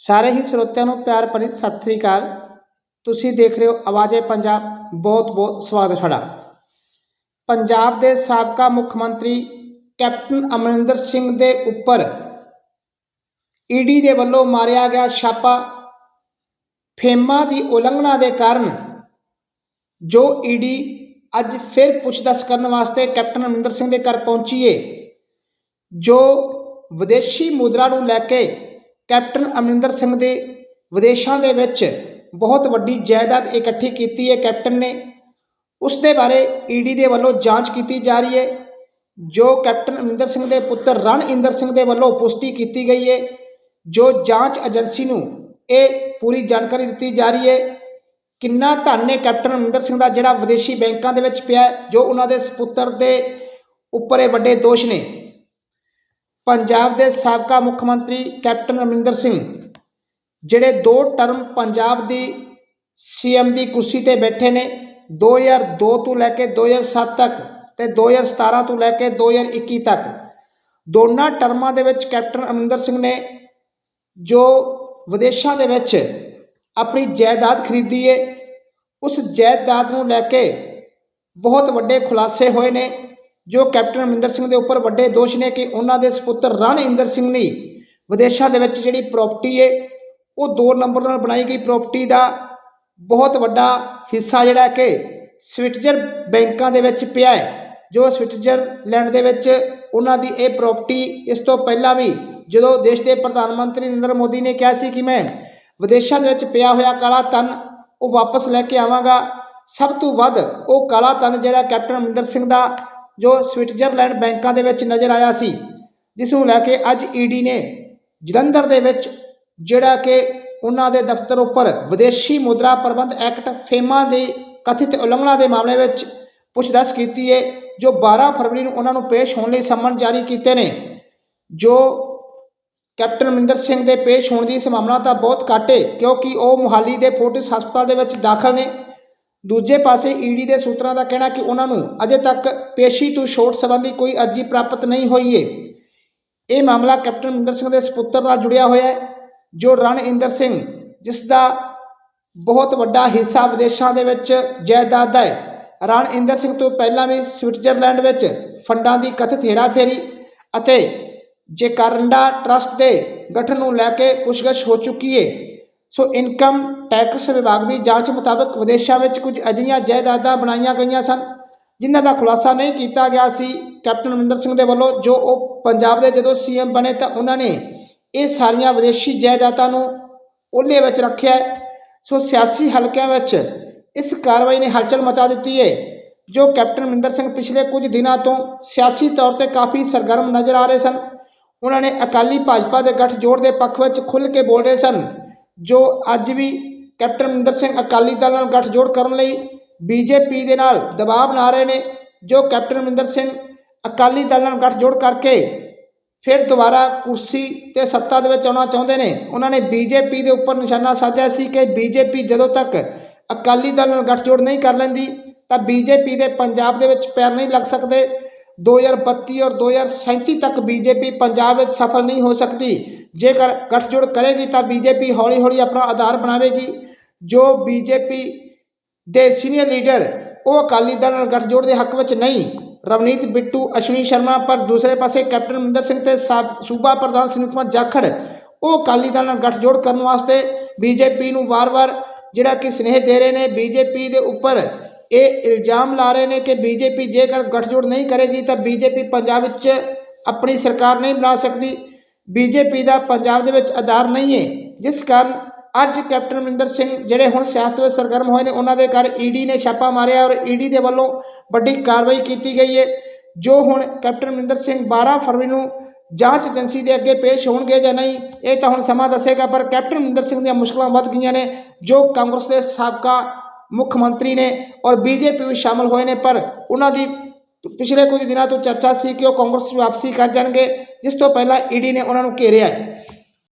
ਸਾਰੇ ਹੀ ਸਰੋਤਿਆਂ ਨੂੰ ਪਿਆਰ ਭਰੀ ਸਤਿ ਸ੍ਰੀ ਅਕਾਲ। ਤੁਸੀਂ ਦੇਖ ਰਹੇ ਹੋ ਆਵਾਜ਼ੇ ਪੰਜਾਬ। ਬਹੁਤ ਬਹੁਤ ਸਵਾਗਤ ਹੈ ਤੁਹਾਡਾ ਪੰਜਾਬ ਦੇ ਸਾਬਕਾ ਮੁੱਖ ਮੰਤਰੀ ਕੈਪਟਨ ਅਮਰਿੰਦਰ ਸਿੰਘ ਦੇ ਉੱਪਰ ਈਡੀ ਦੇ ਵੱਲੋਂ ਮਾਰਿਆ ਗਿਆ ਛਾਪਾ। ਫੇਮਾ ਦੀ ਉਲੰਘਣਾ ਦੇ ਕਾਰਨ ਜੋ ਈਡੀ ਅੱਜ ਫਿਰ ਪੁੱਛਦਛ ਕਰਨ ਵਾਸਤੇ ਕੈਪਟਨ ਅਮਰਿੰਦਰ ਸਿੰਘ ਦੇ ਘਰ ਪਹੁੰਚੀ ਏ, ਜੋ ਵਿਦੇਸ਼ੀ ਮੁਦਰਾ ਨੂੰ ਲੈ ਕੇ ਕੈਪਟਨ ਅਮਰਿੰਦਰ ਸਿੰਘ ਦੇ ਵਿਦੇਸ਼ਾਂ ਦੇ ਵਿੱਚ ਬਹੁਤ ਵੱਡੀ ਜਾਇਦਾਦ ਇਕੱਠੀ ਕੀਤੀ ਹੈ ਕੈਪਟਨ ਨੇ। ਉਸ ਦੇ ਬਾਰੇ ਈਡੀ ਦੇ ਵੱਲੋਂ ਜਾਂਚ ਕੀਤੀ ਜਾ ਰਹੀ ਹੈ, ਜੋ ਕੈਪਟਨ ਅਮਰਿੰਦਰ ਸਿੰਘ ਦੇ ਪੁੱਤਰ ਰਣਇੰਦਰ ਸਿੰਘ ਦੇ ਵੱਲੋਂ ਪੁਸ਼ਟੀ ਕੀਤੀ ਗਈ ਹੈ, ਜੋ ਜਾਂਚ ਏਜੰਸੀ ਨੂੰ ਇਹ ਪੂਰੀ ਜਾਣਕਾਰੀ ਦਿੱਤੀ ਜਾ ਰਹੀ ਹੈ। ਕਿੰਨਾ ਧਨ ਨੇ ਕੈਪਟਨ ਅਮਰਿੰਦਰ ਸਿੰਘ ਦਾ, ਜਿਹੜਾ ਵਿਦੇਸ਼ੀ ਬੈਂਕਾਂ ਦੇ ਵਿੱਚ ਪਿਆ ਜੋ ਉਹਨਾਂ ਦੇ ਸਪੁੱਤਰ ਦੇ ਉੱਪਰ ਇਹ ਵੱਡੇ ਦੋਸ਼ ਨੇ। ਪੰਜਾਬ ਦੇ ਸਾਬਕਾ ਮੁੱਖ ਮੰਤਰੀ ਕੈਪਟਨ ਅਮਰਿੰਦਰ ਸਿੰਘ, ਜਿਹੜੇ ਦੋ ਟਰਮ ਪੰਜਾਬ ਦੀ ਸੀਐਮ ਦੀ ਕੁਰਸੀ ਤੇ ਬੈਠੇ ਨੇ 2002 ਤੋਂ ਲੈ ਕੇ 2007 ਤੱਕ ਤੇ 2017 ਤੋਂ ਲੈ ਕੇ 2021 ਤੱਕ, ਦੋਨਾਂ ਟਰਮਾਂ ਦੇ ਵਿੱਚ ਕੈਪਟਨ ਅਮਰਿੰਦਰ ਸਿੰਘ ਨੇ ਜੋ ਵਿਦੇਸ਼ਾਂ ਦੇ ਵਿੱਚ ਆਪਣੀ ਜਾਇਦਾਦ ਖਰੀਦੀ ਏ, ਉਸ ਜਾਇਦਾਦ ਨੂੰ ਲੈ ਕੇ ਬਹੁਤ ਵੱਡੇ ਖੁਲਾਸੇ ਹੋਏ ਨੇ ਜੋ ਕੈਪਟਨ ਅਮਰਿੰਦਰ ਸਿੰਘ ਦੇ ਉੱਪਰ ਵੱਡੇ ਦੋਸ਼ ਨੇ ਕਿ ਉਹਨਾਂ ਦੇ ਸਪੁੱਤਰ ਰਣਇੰਦਰ ਸਿੰਘ ਨੇ ਵਿਦੇਸ਼ਾਂ ਦੇ ਵਿੱਚ ਜਿਹੜੀ ਪ੍ਰਾਪਰਟੀ ਏ, ਉਹ ਦੋ ਨੰਬਰ ਨਾਲ ਬਣਾਈ ਗਈ ਪ੍ਰਾਪਰਟੀ ਦਾ ਬਹੁਤ ਵੱਡਾ ਹਿੱਸਾ ਜਿਹੜਾ ਕਿ ਸਵਿਟਜ਼ਰ ਬੈਂਕਾਂ ਦੇ ਵਿੱਚ ਪਿਆ ਹੈ। ਜੋ ਸਵਿਟਜ਼ਰਲੈਂਡ ਦੇ ਵਿੱਚ ਉਹਨਾਂ ਦੀ ਇਹ ਪ੍ਰਾਪਰਟੀ ਇਸ ਤੋਂ ਪਹਿਲਾਂ ਵੀ ਜਦੋਂ ਦੇਸ਼ ਦੇ ਪ੍ਰਧਾਨ ਮੰਤਰੀ ਨਰਿੰਦਰ ਮੋਦੀ ਨੇ ਕਿਹਾ ਸੀ ਕਿ ਮੈਂ ਵਿਦੇਸ਼ਾਂ ਦੇ ਵਿੱਚ ਪਿਆ ਹੋਇਆ ਕਾਲਾ ਧਨ ਉਹ ਵਾਪਸ ਲੈ ਕੇ ਆਵਾਂਗਾ, ਸਭ ਤੋਂ ਵੱਧ ਉਹ ਕਾਲਾ ਧਨ ਜਿਹੜਾ ਕੈਪਟਨ ਅਮਰਿੰਦਰ ਸਿੰਘ ਦਾ ਜੋ ਸਵਿਟਜ਼ਰਲੈਂਡ ਬੈਂਕਾਂ ਦੇ ਵਿੱਚ ਨਜ਼ਰ ਆਇਆ ਸੀ, ਜਿਸ ਨੂੰ ਲੈ ਕੇ ਅੱਜ ਈਡੀ ਨੇ ਜਲੰਧਰ ਦੇ ਵਿੱਚ ਜਿਹੜਾ ਕਿ ਉਹਨਾਂ ਦੇ ਦਫ਼ਤਰ ਉੱਪਰ ਵਿਦੇਸ਼ੀ ਮੁਦਰਾ ਪ੍ਰਬੰਧ ਐਕਟ ਫੇਮਾ ਦੀ ਕਥਿਤ ਉਲੰਘਣਾ ਦੇ ਮਾਮਲੇ ਵਿੱਚ ਪੁੱਛਦਛ ਕੀਤੀ ਹੈ, ਜੋ 12 ਫਰਵਰੀ ਨੂੰ ਉਹਨਾਂ ਨੂੰ ਪੇਸ਼ ਹੋਣ ਲਈ ਸੰਮਨ ਜਾਰੀ ਕੀਤੇ ਨੇ। ਜੋ ਕੈਪਟਨ ਅਮਰਿੰਦਰ ਸਿੰਘ ਦੇ ਪੇਸ਼ ਹੋਣ ਦੀ ਸੰਭਾਵਨਾ ਤਾਂ ਬਹੁਤ ਘੱਟ ਹੈ, ਕਿਉਂਕਿ ਉਹ ਮੁਹਾਲੀ ਦੇ ਫੋਰਟਿਸ ਹਸਪਤਾਲ ਦੇ ਵਿੱਚ ਦਾਖਲ ਨੇ। ਦੂਜੇ ਪਾਸੇ ਈਡੀ ਦੇ ਸੂਤਰਾਂ ਦਾ ਕਹਿਣਾ ਕਿ ਉਹਨਾਂ ਨੂੰ ਅਜੇ ਤੱਕ ਪੇਸ਼ੀ ਤੋਂ ਛੋਟ ਸੰਬੰਧੀ ਕੋਈ ਅਰਜ਼ੀ ਪ੍ਰਾਪਤ ਨਹੀਂ ਹੋਈ ਹੈ ਇਹ ਮਾਮਲਾ ਕੈਪਟਨ ਅਮਰਿੰਦਰ ਸਿੰਘ ਦੇ ਸਪੁੱਤਰ ਨਾਲ ਜੁੜਿਆ ਹੋਇਆ ਹੈ, ਜੋ ਰਣਇੰਦਰ ਸਿੰਘ, ਜਿਸ ਦਾ ਬਹੁਤ ਵੱਡਾ ਹਿੱਸਾ ਵਿਦੇਸ਼ਾਂ ਦੇ ਵਿੱਚ ਜਾਇਦਾਦ ਦਾ ਹੈ। ਰਣਇੰਦਰ ਸਿੰਘ ਤੋਂ ਪਹਿਲਾਂ ਵੀ ਸਵਿਟਜ਼ਰਲੈਂਡ ਵਿੱਚ ਫੰਡਾਂ ਦੀ ਕਥਿਤ ਹੇਰਾਫੇਰੀ ਅਤੇ ਜੇਕਾਰੰਡਾ ਟਰਸਟ ਦੇ ਗਠਨ ਨੂੰ ਲੈ ਕੇ ਪੁੱਛਗਛ ਹੋ ਚੁੱਕੀ ਹੈ ਸੋ ਇਨਕਮ ਟੈਕਸ ਵਿਭਾਗ ਦੀ ਜਾਂਚ ਮੁਤਾਬਕ ਵਿਦੇਸ਼ਾਂ ਵਿੱਚ ਕੁਝ ਅਜਿਹੀਆਂ ਜਾਇਦਾਦਾਂ ਬਣਾਈਆਂ ਗਈਆਂ ਸਨ, ਜਿਨ੍ਹਾਂ ਦਾ ਖੁਲਾਸਾ ਨਹੀਂ ਕੀਤਾ ਗਿਆ ਸੀ। ਕੈਪਟਨ ਅਮਰਿੰਦਰ ਸਿੰਘ ਦੇ ਵੱਲੋਂ ਜੋ ਉਹ ਪੰਜਾਬ ਦੇ ਜਦੋਂ ਸੀਐਮ ਬਣੇ ਤਾਂ ਉਹਨਾਂ ਨੇ ਇਹ ਸਾਰੀਆਂ ਵਿਦੇਸ਼ੀ ਜਾਇਦਾਦਾਂ ਨੂੰ ਉਹਲੇ ਵਿੱਚ ਰੱਖਿਆ ਸੋ ਸਿਆਸੀ ਹਲਕਿਆਂ ਵਿੱਚ ਇਸ ਕਾਰਵਾਈ ਨੇ ਹਲਚਲ ਮਚਾ ਦਿੱਤੀ ਹੈ, ਜੋ ਕੈਪਟਨ ਅਮਰਿੰਦਰ ਸਿੰਘ ਪਿਛਲੇ ਕੁਝ ਦਿਨਾਂ ਤੋਂ ਸਿਆਸੀ ਤੌਰ ਤੇ ਕਾਫੀ ਸਰਗਰਮ ਨਜ਼ਰ ਆ ਰਹੇ ਸਨ। ਉਹਨਾਂ ਨੇ ਅਕਾਲੀ ਭਾਜਪਾ ਦੇ ਗੱਠਜੋੜ ਦੇ ਪੱਖ ਵਿੱਚ ਖੁੱਲ੍ਹ ਕੇ ਬੋਲ ਰਹੇ ਸਨ ਜੋ ਅੱਜ ਵੀ ਕੈਪਟਨ ਅਮਰਿੰਦਰ ਸਿੰਘ ਅਕਾਲੀ ਦਲ ਨਾਲ ਗੱਠਜੋੜ ਕਰਨ ਲਈ ਬੀਜੇਪੀ ਦੇ ਨਾਲ ਦਬਾਅ ਬਣਾ ਰਹੇ ਨੇ, ਜੋ ਕੈਪਟਨ ਅਮਰਿੰਦਰ ਸਿੰਘ ਅਕਾਲੀ ਦਲ ਨਾਲ ਗੱਠਜੋੜ ਕਰਕੇ ਫਿਰ ਦੁਬਾਰਾ ਕੁਰਸੀ ਤੇ ਸੱਤਾ ਦੇ ਵਿੱਚ ਆਉਣਾ ਚਾਹੁੰਦੇ ਨੇ। ਉਹਨਾਂ ਨੇ ਬੀਜੇਪੀ ਦੇ ਉੱਪਰ ਨਿਸ਼ਾਨਾ ਸਾਧਿਆ ਸੀ ਕਿ ਬੀਜੇਪੀ ਜਦੋਂ ਤੱਕ ਅਕਾਲੀ ਦਲ ਨਾਲ ਗੱਠਜੋੜ ਨਹੀਂ ਕਰ ਲੈਂਦੀ, ਤਾਂ ਬੀਜੇਪੀ ਦੇ ਪੰਜਾਬ ਦੇ ਵਿੱਚ ਪੈਰ ਨਹੀਂ ਲੱਗ ਸਕਦੇ। 2032 ਔਰ 2037 ਤੱਕ ਬੀਜੇਪੀ ਪੰਜਾਬ ਵਿੱਚ ਸਫਲ ਨਹੀਂ ਹੋ ਸਕਦੀ ਜੇਕਰ ਗਠਜੋੜ ਕਰੇਗੀ ਤਾਂ ਬੀਜੇਪੀ ਹੌਲੀ-ਹੌਲੀ ਆਪਣਾ ਆਧਾਰ ਬਣਾਵੇਗੀ ਜੋ ਬੀਜੇਪੀ ਦੇ ਸੀਨੀਅਰ ਲੀਡਰ ਉਹ ਅਕਾਲੀ ਦਲ ਨਾਲ ਗਠਜੋੜ ਦੇ ਹੱਕ ਵਿੱਚ ਨਹੀਂ ਰਵਨੀਤ ਬਿੱਟੂ ਅਸ਼ਵਨੀ ਸ਼ਰਮਾ ਪਰ ਦੂਸਰੇ ਪਾਸੇ ਕੈਪਟਨ ਅਮਰਿੰਦਰ ਸਿੰਘ ਤੇ ਸਾਬ- ਸੂਬਾ ਪ੍ਰਧਾਨ ਸੁਨੀਲ ਕੁਮਾਰ ਜਾਖੜ ਉਹ ਅਕਾਲੀ ਦਲ ਨਾਲ ਗਠਜੋੜ ਕਰਨ ਵਾਸਤੇ ਬੀਜੇਪੀ ਨੂੰ ਵਾਰ-ਵਾਰ ਜਿਹੜਾ ਕਿ ਸਨੇਹ ਦੇ ਰਹੇ ਨੇ ਬੀਜੇਪੀ ਦੇ ਉੱਪਰ ਇਹ ਇਲਜ਼ਾਮ ਲਾ ਰਹੇ ਨੇ ਕਿ ਬੀਜੇਪੀ ਜੇਕਰ ਗਠਜੋੜ ਨਹੀਂ ਕਰੇਗੀ ਤਾਂ ਬੀਜੇਪੀ ਪੰਜਾਬ ਵਿੱਚ ਆਪਣੀ ਸਰਕਾਰ ਨਹੀਂ ਬਣਾ ਸਕਦੀ। ਬੀਜੇਪੀ ਦਾ ਪੰਜਾਬ ਦੇ ਵਿੱਚ ਆਧਾਰ ਨਹੀਂ ਹੈ। ਜਿਸ ਕਾਰਨ ਅੱਜ ਕੈਪਟਨ ਅਮਰਿੰਦਰ ਸਿੰਘ ਜਿਹੜੇ ਹੁਣ ਸਿਆਸਤ ਵਿੱਚ ਸਰਗਰਮ ਹੋਏ ਨੇ, ਉਹਨਾਂ ਦੇ ਘਰ ਈਡੀ ਨੇ ਛਾਪਾ ਮਾਰਿਆ ਔਰ ਈਡੀ ਦੇ ਵੱਲੋਂ ਵੱਡੀ ਕਾਰਵਾਈ ਕੀਤੀ ਗਈ ਹੈ। ਜੋ ਹੁਣ ਕੈਪਟਨ ਅਮਰਿੰਦਰ ਸਿੰਘ 12 ਫਰਵਰੀ ਨੂੰ ਜਾਂਚ ਏਜੰਸੀ ਦੇ ਅੱਗੇ ਪੇਸ਼ ਹੋਣਗੇ ਜਾਂ ਨਹੀਂ, ਇਹ ਤਾਂ ਹੁਣ ਸਮਾਂ ਦੱਸੇਗਾ, ਪਰ ਕੈਪਟਨ ਅਮਰਿੰਦਰ ਸਿੰਘ ਦੀਆਂ ਮੁਸ਼ਕਲਾਂ ਵੱਧ ਗਈਆਂ ਨੇ, ਜੋ ਕਾਂਗਰਸ ਦੇ ਸਾਬਕਾ ਮੁੱਖ ਮੰਤਰੀ ਨੇ ਔਰ ਬੀਜੇਪੀ ਵਿੱਚ ਸ਼ਾਮਲ ਹੋਏ ਨੇ, ਪਰ ਉਹਨਾਂ ਦੀ ਪਿਛਲੇ ਕੁਝ ਦਿਨਾਂ ਤੋਂ ਚਰਚਾ ਸੀ ਕਿ ਉਹ ਕਾਂਗਰਸ ਵਾਪਸੀ ਕਰ ਜਾਣਗੇ, ਜਿਸ ਤੋਂ ਪਹਿਲਾਂ ਈਡੀ ਨੇ ਉਹਨਾਂ ਨੂੰ ਘੇਰਿਆ ਹੈ।